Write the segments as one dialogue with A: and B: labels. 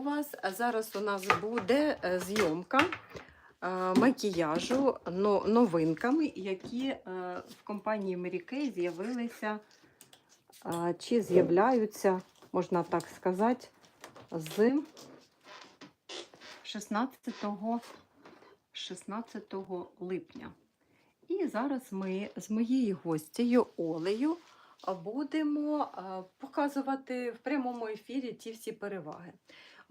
A: вас. Зараз у нас буде е, зйомка е, макіяжу новинками, які е, в компанії Mary Kay з'явилися чи з'являються, можна так сказати, з 16, 16 липня. І зараз ми з моєю гостею Олею будемо показувати в прямому ефірі ті всі переваги.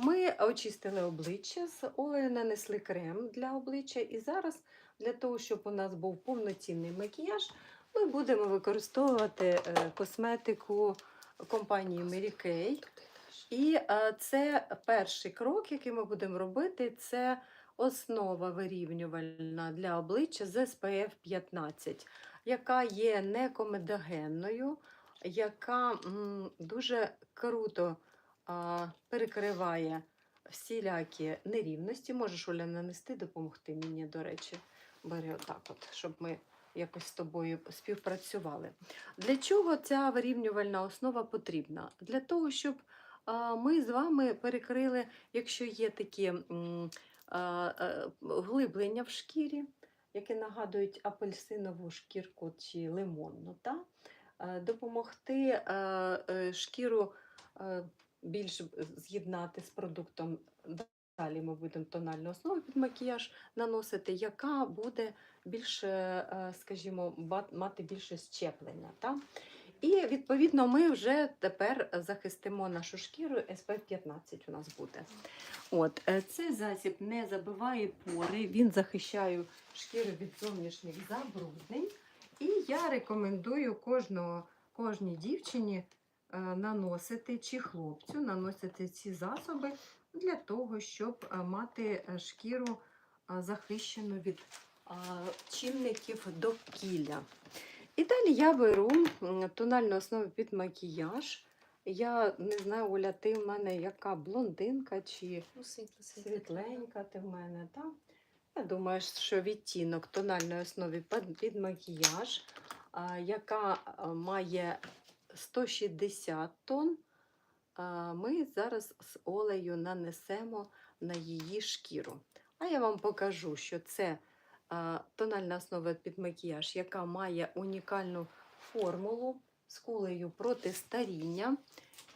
A: Ми очистили обличчя з Олею, нанесли крем для обличчя, і зараз для того, щоб у нас був повноцінний макіяж, ми будемо використовувати е, косметику компанії Mary Kay. І е, це перший крок, який ми будемо робити, це основа вирівнювальна для обличчя з SPF 15, яка є некомедогенною, яка м, дуже круто перекриває всілякі нерівності. Можеш Оля нанести, допомогти мені, до речі, бери отак, от, щоб ми якось з тобою співпрацювали. Для чого ця вирівнювальна основа потрібна? Для того, щоб ми з вами перекрили, якщо є такі глиблення в шкірі, які нагадують апельсинову шкірку чи лимонну, та? е, допомогти е, е, шкіру більш з'єднати з продуктом. Далі ми будемо тональну основу під макіяж наносити, яка буде більше, е, скажімо, мати більше щеплення. Та? І відповідно ми вже тепер захистимо нашу шкіру. SPF 15 у нас буде. От, е, цей засіб не забиває пори, він захищає шкіру від зовнішніх забруднень. І я рекомендую кожного, кожній дівчині е, наносити чи хлопцю наносити ці засоби для того, щоб е, мати е, шкіру е, захищену від е, чинників довкілля. І далі я беру тональну основу під макіяж. Я не знаю, Оля, ти в мене яка блондинка чи
B: Ну,
A: світленька ти в мене, так? Я думаю, що відтінок тональної основи під макіяж, яка має 160 тонн, ми зараз з олею нанесемо на її шкіру. А я вам покажу, що це тональна основа під макіяж, яка має унікальну формулу з кулею проти старіння.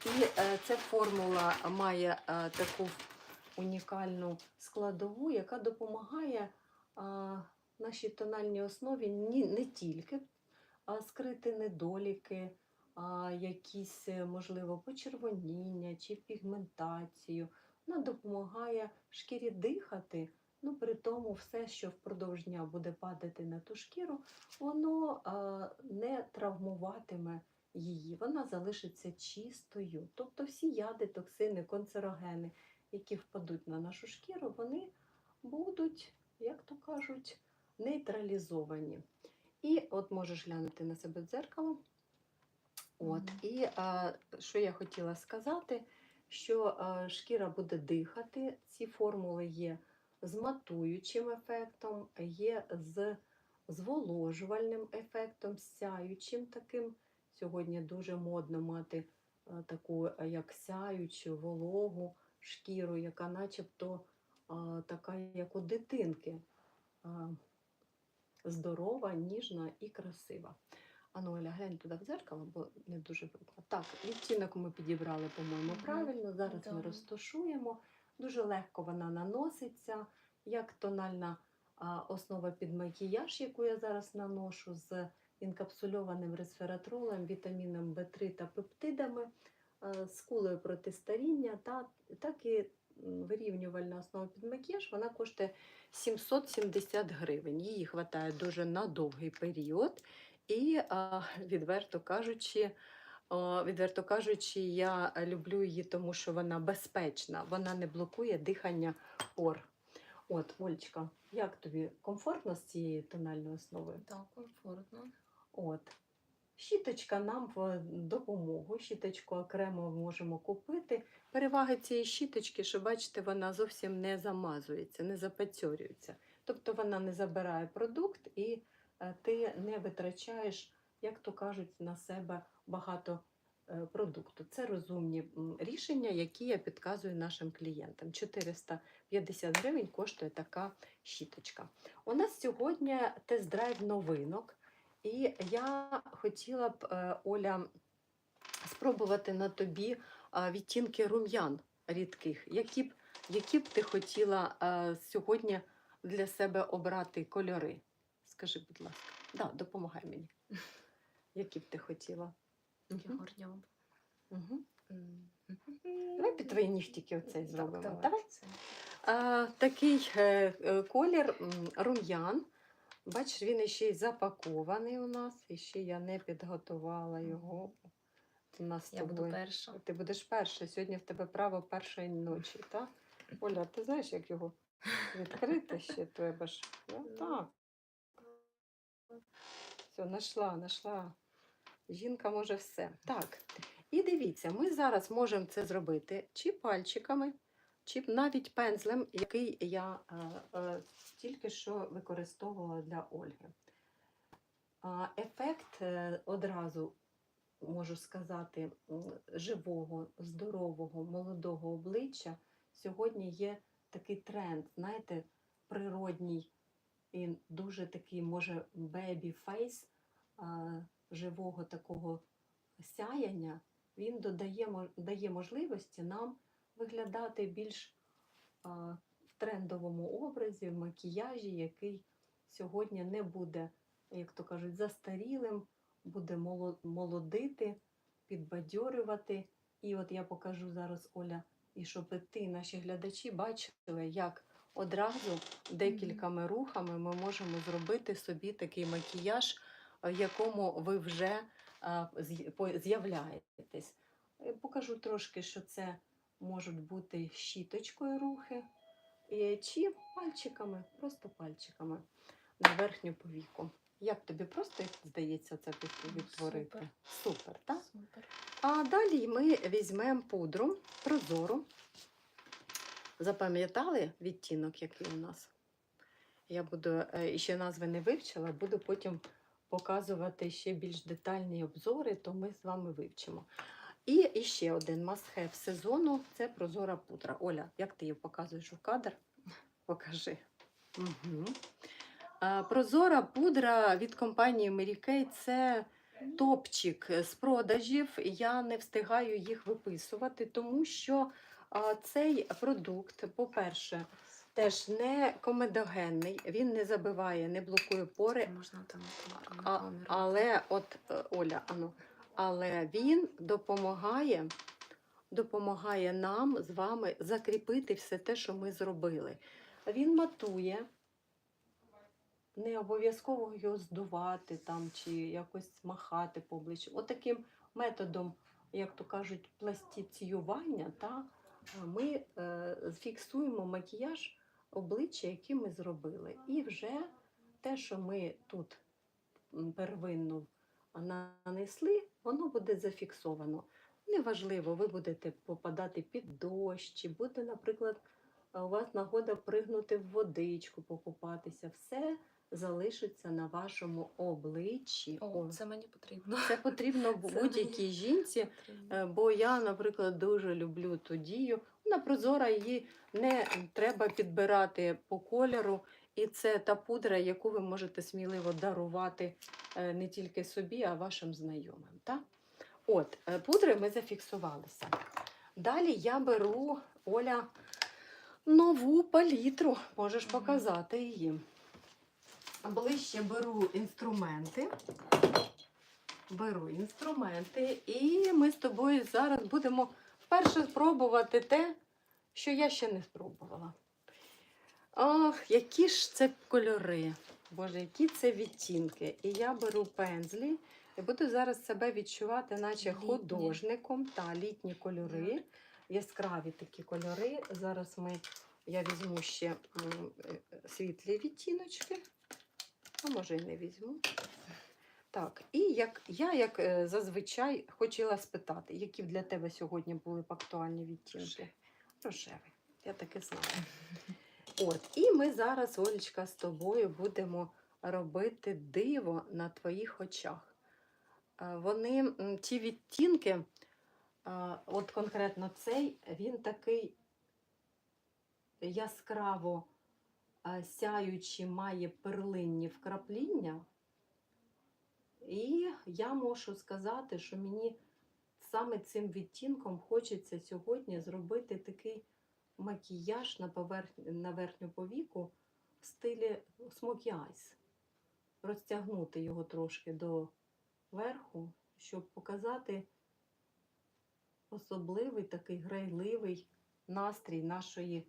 A: І е, ця формула має е, таку унікальну складову, яка допомагає нашій тональній основі не тільки скрити недоліки, якісь, е, можливо, почервоніння чи пігментацію. Вона допомагає шкірі дихати. Ну, при тому все, що впродовж дня буде падати на ту шкіру, воно не травмуватиме її, вона залишиться чистою. Тобто всі яди, токсини, канцерогени, які впадуть на нашу шкіру, вони будуть, як то кажуть, нейтралізовані. І от можеш глянути на себе в дзеркало. От, і а, що я хотіла сказати, що а, шкіра буде дихати. Ці формули є з матуючим ефектом, є з зволожувальним ефектом, сяючим таким. Сьогодні дуже модно мати а, таку як сяючу, вологу шкіру, яка начебто а, така, як у дитинки. А, здорова, ніжна і красива. Ану, Оля, глянь туди в дзеркало, бо не дуже видно. Так, відтінок ми підібрали, по-моєму, правильно. Зараз ми розташуємо. Дуже легко вона наноситься, як тональна а, основа під макіяж, яку я зараз наношу з інкапсульованим ресвератролем, вітаміном В3 та пептидами, е, з кулею проти старіння, та, так і вирівнювальна основа під макіяж, вона коштує 770 гривень. Її вистачає дуже на довгий період. І, відверто кажучи, відверто кажучи, я люблю її, тому що вона безпечна, вона не блокує дихання пор. От, Олечка, як тобі комфортно з цією тональною основою?
B: Так, комфортно.
A: От. Щіточка нам в допомогу. Щіточку окремо можемо купити. Переваги цієї щіточки, що бачите, вона зовсім не замазується, не запацьорюється. Тобто вона не забирає продукт і ти не витрачаєш, як то кажуть, на себе багато е, продукту. Це розумні рішення, які я підказую нашим клієнтам. 450 гривень коштує така щіточка. У нас сьогодні тест-драйв новинок, і я хотіла б, е, Оля, спробувати на тобі відтінки рум'ян рідких. Які б, які б ти хотіла сьогодні для себе обрати кольори? Скажи, будь ласка, да, допомагай мені. Які б ти хотіла? Угу. Давай під твої нігтіки оцей
B: Так,
A: зробимо.
B: давай.
A: Давай. А, такий е, е, колір рум'ян. Бачиш, він ще й запакований у нас, і ще я не підготувала його. У нас
B: Я буду перша.
A: Ти будеш перша. Сьогодні в тебе право першої ночі, так? Оля, ти знаєш, як його відкрити ще треба ж?
B: Ну.
A: Так. Все, знайшла, знайшла. Жінка може все. Так. І дивіться, ми зараз можемо це зробити чи пальчиками, чи навіть пензлем, який я е, е, тільки що використовувала для Ольги. Ефект е, одразу можу сказати, живого, здорового, молодого обличчя сьогодні є такий тренд, знаєте, природній і дуже такий, може, бебі фейс живого такого сяяння. Він додає дає можливості нам виглядати більш в трендовому образі, в макіяжі, який сьогодні не буде, як то кажуть, застарілим, буде моло- молодити, підбадьорювати. І от я покажу зараз, Оля, і щоб ти, наші глядачі, бачили, як одразу декількома рухами ми можемо зробити собі такий макіяж, е, в якому ви вже по- з'являєтесь. Е, Покажу трошки, що це можуть бути щіточкою рухи, е, чи пальчиками, просто пальчиками на верхню повіку. Як тобі просто здається це відтворити?
B: супер.
A: Супер, так?
B: Супер.
A: А далі ми візьмемо пудру прозору. Запам'ятали відтінок, який у нас? Я буду е, ще назви не вивчила, буду потім показувати ще більш детальні обзори, то ми з вами вивчимо. І, ще один must-have сезону це прозора пудра. Оля, як ти її показуєш у кадр? Покажи. Угу. Прозора пудра від компанії Mary Kay – це топчик з продажів. Я не встигаю їх виписувати, тому що цей продукт, по-перше, теж не комедогенний, він не забиває, не блокує пори,
B: Можна там
A: а, але от е, Оля, ану, але він допомагає, допомагає нам з вами закріпити все те, що ми зробили. Він матує. Не обов'язково його здувати там чи якось махати по обличчю. Отаким методом, як то кажуть, пластиціювання, та, е, ми е, фіксуємо макіяж обличчя, який ми зробили. І вже те, що ми тут м, первинно нанесли, воно буде зафіксовано. Неважливо, ви будете попадати під дощ, чи буде, наприклад, у вас нагода пригнути в водичку, покупатися. Все залишиться на вашому обличчі.
B: О,
A: О,
B: це мені потрібно.
A: Це потрібно будь-якій жінці,
B: Потрібно.
A: Е, Бо я, наприклад, дуже люблю ту дію. Вона прозора, її не треба підбирати по кольору. І це та пудра, яку ви можете сміливо дарувати е, не тільки собі, а вашим знайомим. Так? От, е, пудри ми зафіксувалися. Далі я беру Оля нову палітру. Можеш показати її. Ближче беру інструменти. Беру інструменти, і ми з тобою зараз будемо вперше спробувати те, що я ще не спробувала. Ах, які ж це кольори! Боже, які це відтінки. І я беру пензлі і буду зараз себе відчувати, наче
B: Літні.
A: художником та літні кольори, яскраві такі кольори. Зараз ми, я візьму ще е, світлі відтіночки, а може і не візьму. Так, і як я, як е, зазвичай, хотіла спитати, які б для тебе сьогодні були б актуальні відтінки?
B: Рожевий.
A: Я таки знала. От, і ми зараз, Олечка, з тобою будемо робити диво на твоїх очах. Е, Вони ті відтінки, е, от конкретно цей, він такий яскраво сяючий, має перлинні вкрапління. І я можу сказати, що мені саме цим відтінком хочеться сьогодні зробити такий макіяж на, поверх... на верхню повіку в стилі Smoky Eyes. Розтягнути його трошки до верху, щоб показати особливий такий грайливий настрій нашої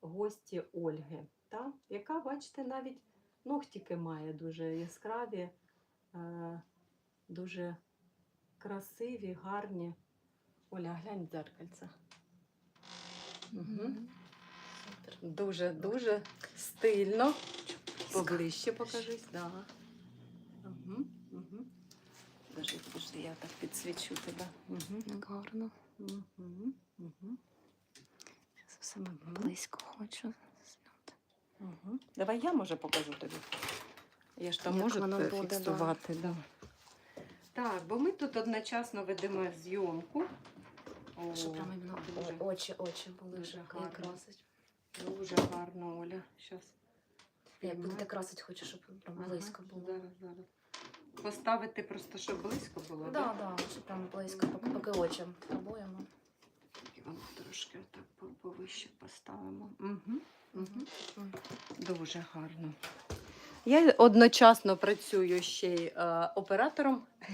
A: гості Ольги, та? яка, бачите, навіть ногтики має дуже яскраві, е, дуже красиві, гарні. Оля, глянь в дзеркальце. Мгм.
B: Супер.
A: Дуже, дуже стильно. Поближче покажись, да. Угу, угу. Я так підсвічу тебе. Угу,
B: гарно.
A: угу, угу,
B: Себе близько хочу зняти.
A: угу. Давай я може покажу тобі. Я ж там
B: Як
A: можу
B: воно
A: це
B: буде,
A: фіксувати. Да. Так, бо ми тут одночасно ведемо зйомку. О,
B: Щоб прямо іменно
A: дуже.
B: очі, очі були
A: Дуже
B: вже
A: гарно.
B: красить.
A: Дуже гарно, Оля. Щас.
B: Як будете красити, хочу, щоб прям
A: Ага,
B: близько було.
A: Зараз, зараз. Поставити просто, щоб близько було,
B: Так,
A: да?
B: да, щоб прям близько, поки, поки очі фарбуємо.
A: І воно трошки так повище поставимо. Угу. Угу. Дуже гарно. Я одночасно працюю ще й е, оператором.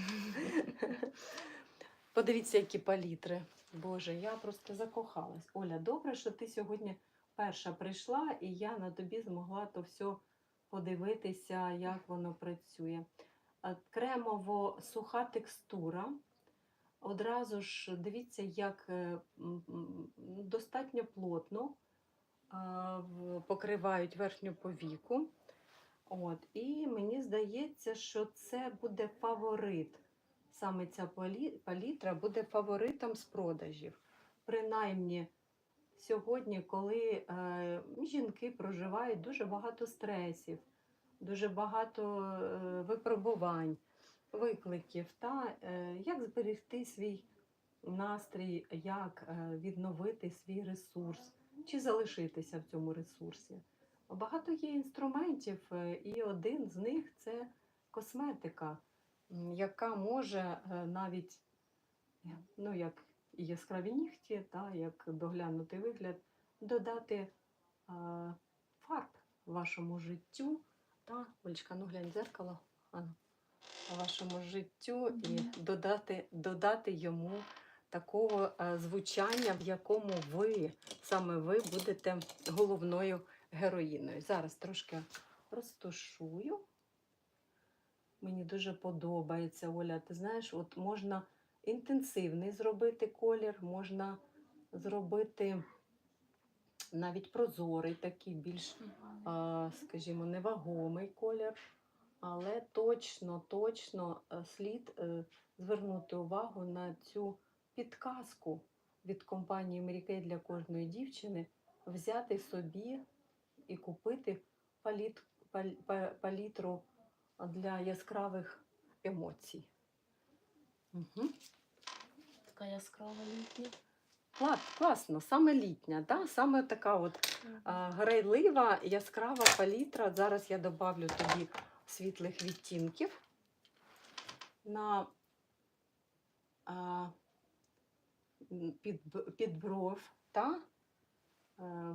A: Подивіться, які палітри. Боже, я просто закохалась. Оля, добре, що ти сьогодні перша прийшла, і я на тобі змогла то все подивитися, як воно працює. Е, Кремово суха текстура. Одразу ж дивіться, як е, достатньо плотно покривають верхню повіку. От, і мені здається, що це буде фаворит. Саме ця палітра буде фаворитом з продажів. Принаймні, сьогодні, коли е, жінки проживають дуже багато стресів, дуже багато е, випробувань, викликів, та е, як зберегти свій настрій, як е, відновити свій ресурс чи залишитися в цьому ресурсі. Багато є інструментів, е, і один з них це косметика, яка може навіть, ну як і яскраві нігті, та, як доглянутий вигляд, додати фарб вашому життю. Та, Олечка, ну глянь дзеркало. Ану, вашому життю і додати, додати йому такого е, звучання, в якому ви, саме ви будете головною героїною. Зараз трошки розтушую. Мені дуже подобається, Оля. Ти знаєш, от можна інтенсивний зробити колір, можна зробити навіть прозорий, такий більш, скажімо, невагомий колір. Але точно, точно е, слід е, звернути увагу на цю підказку від компанії Mary для кожної дівчини, взяти собі і купити паліт, пал- палітру для яскравих емоцій. Угу.
B: Така яскрава літня.
A: Класно, саме літня, да? саме така от а, грайлива, яскрава палітра. Зараз я добавлю тобі світлих відтінків на під, під бров та е,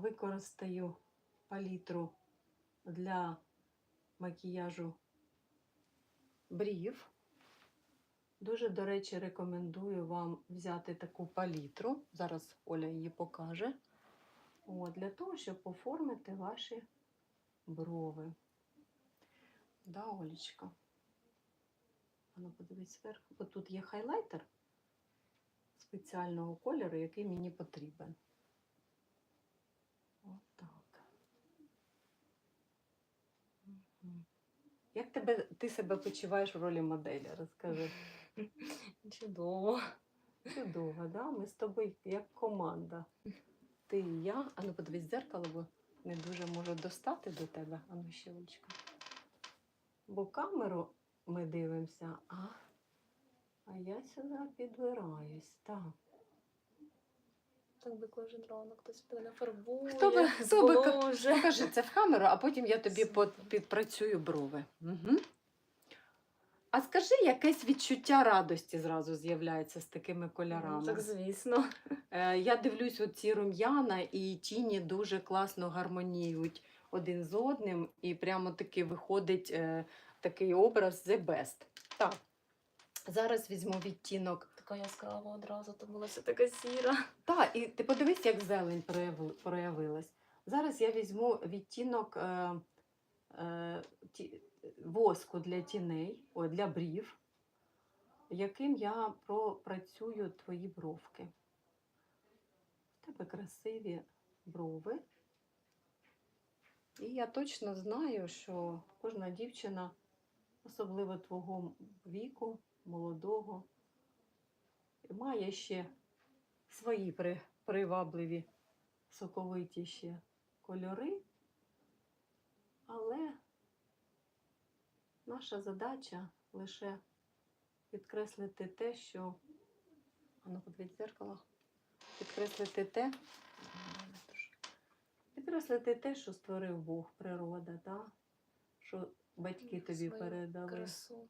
A: використаю палітру для макіяжу брів. Дуже, до речі, рекомендую вам взяти таку палітру. Зараз Оля її покаже. От, для того, щоб оформити ваші брови. Да, Олечка? Ану, подивись зверху. Бо тут є хайлайтер спеціального кольору, який мені потрібен. От Як тебе, ти себе почуваєш в ролі моделі? Розкажи.
B: Чудово.
A: Чудово, да? Ми з тобою як команда. Ти і я. А ну подивись дзеркало, бо не дуже можу достати до тебе. А ну ще Олечка. Бо камеру ми дивимося, а А я сюди підбираюсь. Так.
B: Так би кожен ранок хтось піде нафарбує,
A: Хто би- хто би ка- Покажи це в камеру, а потім я тобі под- підпрацюю брови. Угу. А скажи, якесь відчуття радості зразу з'являється з такими кольорами.
B: Ну, Так, звісно.
A: Е, Я дивлюсь, оці рум'яна і тіні дуже класно гармоніюють один з одним, і прямо таки виходить е, такий образ the best. Так, зараз візьму відтінок.
B: Така яскрава одразу, то була вся така сіра.
A: Так, і ти подивись, як зелень прояви- проявилась. Зараз я візьму відтінок е, е, ті, воску для тіней, о, для брів, яким я пропрацюю твої бровки. У тебе красиві брови. І я точно знаю, що кожна дівчина, особливо твого віку, молодого, має ще свої привабливі, соковиті ще кольори. Але наша задача лише підкреслити те, що. А ну, подивіть дзеркало. Підкреслити те, підкреслити те, що створив Бог, природа, та? що батьки тобі
B: Свою
A: передали
B: Красу.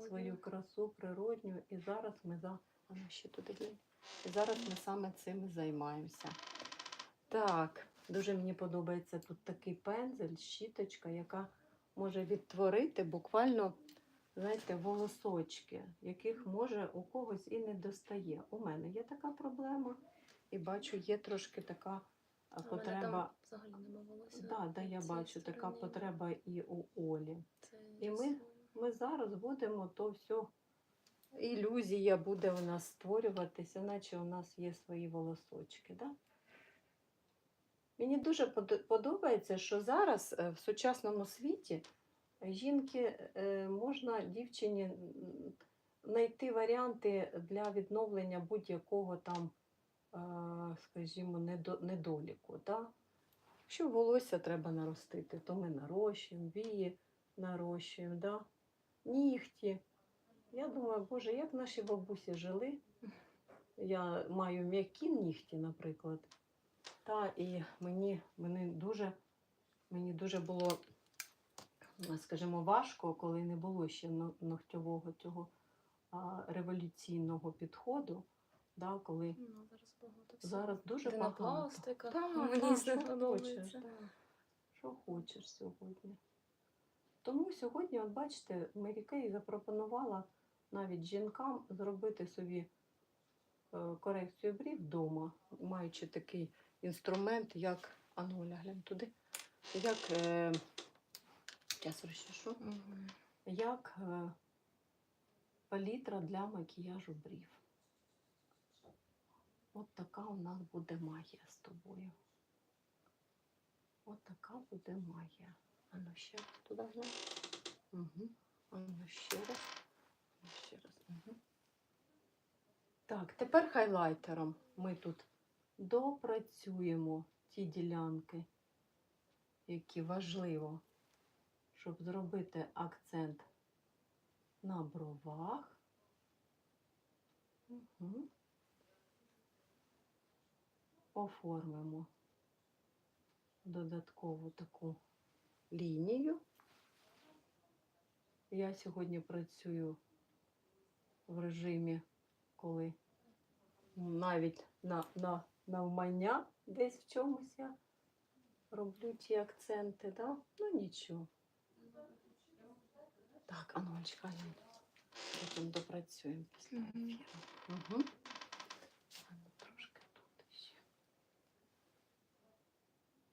A: Свою красу природню, і зараз ми за. А ще туди глянь. І зараз ми саме цим займаємося. Так, дуже мені подобається тут такий пензель, щіточка, яка може відтворити буквально, знаєте, волосочки, яких може у когось і не достає. У мене є така проблема, і бачу, є трошки така а, потреба.
B: Взагалі нема волосся.
A: Да, да, я бачу, така потреба і у Олі.
B: Це
A: І ми-. Ми зараз будемо то все. Ілюзія буде у нас створюватися, наче у нас є свої волосочки. Да? Мені дуже подобається, що зараз е, в сучасному світі жінки е, можна дівчині знайти варіанти для відновлення будь-якого там, скажімо, недоліку. Да? Якщо волосся треба наростити, то ми нарощуємо, вії нарощуємо, да? нігті. Я думаю, боже, як наші бабусі жили. Я маю м'які нігті, наприклад. Та, і мені, мені, дуже, мені дуже було, скажімо, важко, коли не було ще но- ногтьового цього а, революційного підходу. Да, коли
B: Ну, зараз багато всього.
A: зараз дуже багато.
B: Пінопластика,
A: Так,
B: мені
A: що
B: подобається.
A: хочеш, да. Що хочеш сьогодні. Тому сьогодні, от бачите, Мері Кей запропонувала навіть жінкам зробити собі е, корекцію брів вдома, маючи такий інструмент, як. А ну, глянь туди. Як. Е, зараз розчешу.
B: Мгм.
A: Як е, палітра для макіяжу брів. От така у нас буде магія з тобою. От така буде магія. А ну ще раз туди глянь. Угу. А ну ще раз. Ну, ще раз. Угу. Так, тепер хайлайтером ми тут допрацюємо ті ділянки, які важливо, щоб зробити акцент на бровах. Угу. Оформимо додаткову таку лінію. Я сьогодні працюю в режимі, коли навіть на, на навмання десь в чомусь я роблю ті акценти, да? ну нічого. Так, а ну, потім допрацюємо після ефіру. Угу. А ну, трошки тут ще.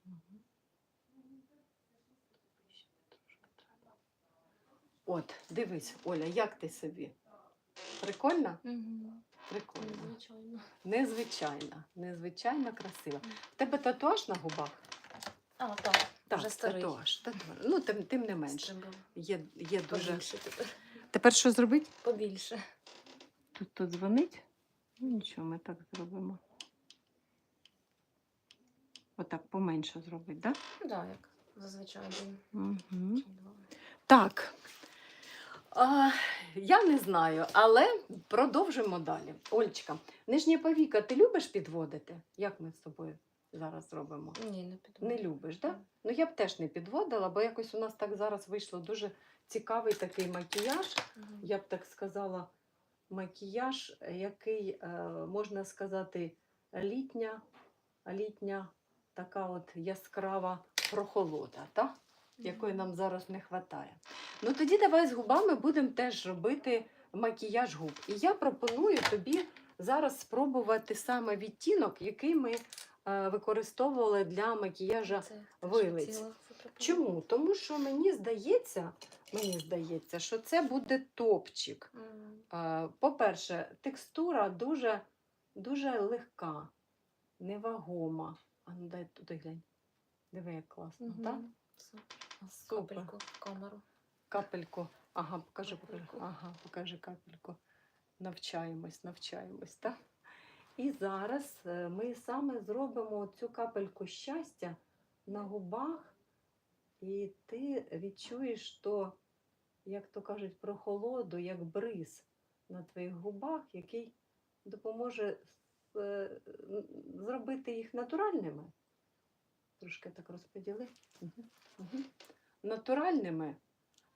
A: Угу. Ще трошки треба. От, дивись, Оля, як ти собі? Прикольно?
B: Мгм.
A: Прикольно.
B: Звичайно.
A: Незвичайна, незвичайно красива. В тебе татуаж на губах?
B: А, так,
A: Так,
B: вже старий.
A: татуаж. татуаж. Ну, тим, тим не менше. Є, є дуже.
B: побільше тепер.
A: Тепер що зробити?
B: Побільше.
A: Тут тут дзвонить. Ну нічого, ми так зробимо. Отак поменше зробити, так?
B: Ну, так, як зазвичай
A: Угу.
B: чи два.
A: Так. А, Я не знаю, але продовжимо далі. Ольчка, нижнє повіка ти любиш підводити? Як ми з тобою зараз робимо?
B: Ні, не піду.
A: Не любиш, так? Да? Ну я б теж не підводила, бо якось у нас так зараз вийшло дуже цікавий такий макіяж. Я б так сказала, макіяж, який, е, можна сказати, літня, літня така от яскрава прохолода, так? Якої нам зараз не вистачає. Ну тоді давай з губами будемо теж робити макіяж губ. І я пропоную тобі зараз спробувати саме відтінок, який ми е, використовували для макіяжа
B: Це
A: вилиць. Чому? Тому що мені здається, мені здається, що це буде топчик. Е, По-перше, текстура дуже, дуже легка, невагома. А ну дай туди глянь. Диви, як класно,
B: мгм.
A: так?
B: Супер. Капельку в камеру.
A: Капельку. Ага, покажи.
B: Капельку.
A: Ага, покажи капельку. Навчаємось, навчаємось, так? І зараз е, ми саме зробимо цю капельку щастя на губах, і ти відчуєш то, як то кажуть, прохолоду, як бриз на твоїх губах, який допоможе е, зробити їх натуральними. Трошки так розподіли. Угу. Угу. Натуральними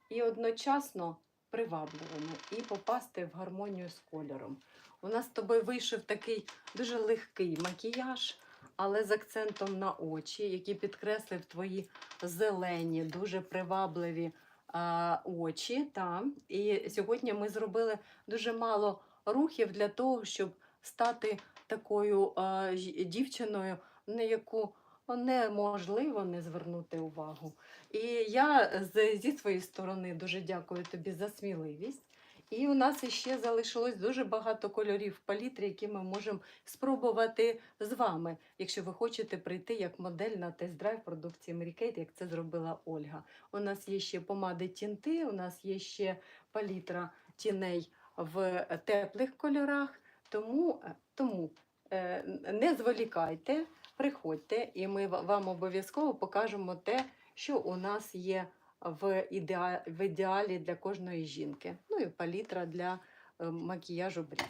A: і одночасно привабливими, і попасти в гармонію з кольором. У нас з тобою вийшов такий дуже легкий макіяж, але з акцентом на очі, який підкреслив твої зелені, дуже привабливі а, очі. Та. І сьогодні ми зробили дуже мало рухів для того, щоб стати такою а, дівчиною, на яку неможливо не звернути увагу. І я зі своєї сторони дуже дякую тобі за сміливість. І у нас іще залишилось дуже багато кольорів в палітрі, які ми можемо спробувати з вами, якщо ви хочете прийти як модель на тест-драйв продукції Kate, як це зробила Ольга. У нас є ще помади тінти, у нас є ще палітра тіней в теплих кольорах. Тому, е, тому е, не зволікайте, приходьте, і ми вам обов'язково покажемо те, що у нас є в, ідеа... в ідеалі для кожної жінки. Ну і палітра для е, макіяжу брів.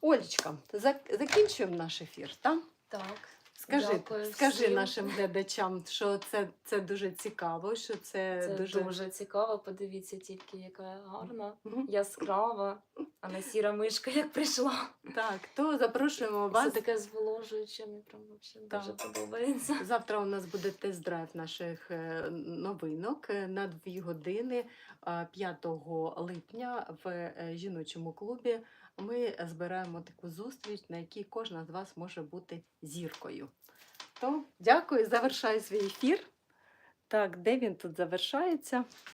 A: Олечка, зак- закінчуємо наш ефір, так?
B: Так.
A: Скажи,
B: Дякую
A: скажи
B: всім.
A: нашим глядачам, що це, це дуже цікаво, що це,
B: Це
A: дуже.
B: дуже... цікаво. Подивіться тільки, яка гарна, яскрава, а не сіра мишка, як прийшла.
A: Так, то запрошуємо
B: Це
A: вас.
B: таке зволожуюче, мені прям взагалі дуже подобається.
A: Завтра у нас буде тест-драйв наших е, новинок е, на дві години е, 5 липня в е, жіночому клубі. Ми збираємо таку зустріч, на якій кожна з вас може бути зіркою. То дякую, завершаю свій ефір. Так, де він тут завершається?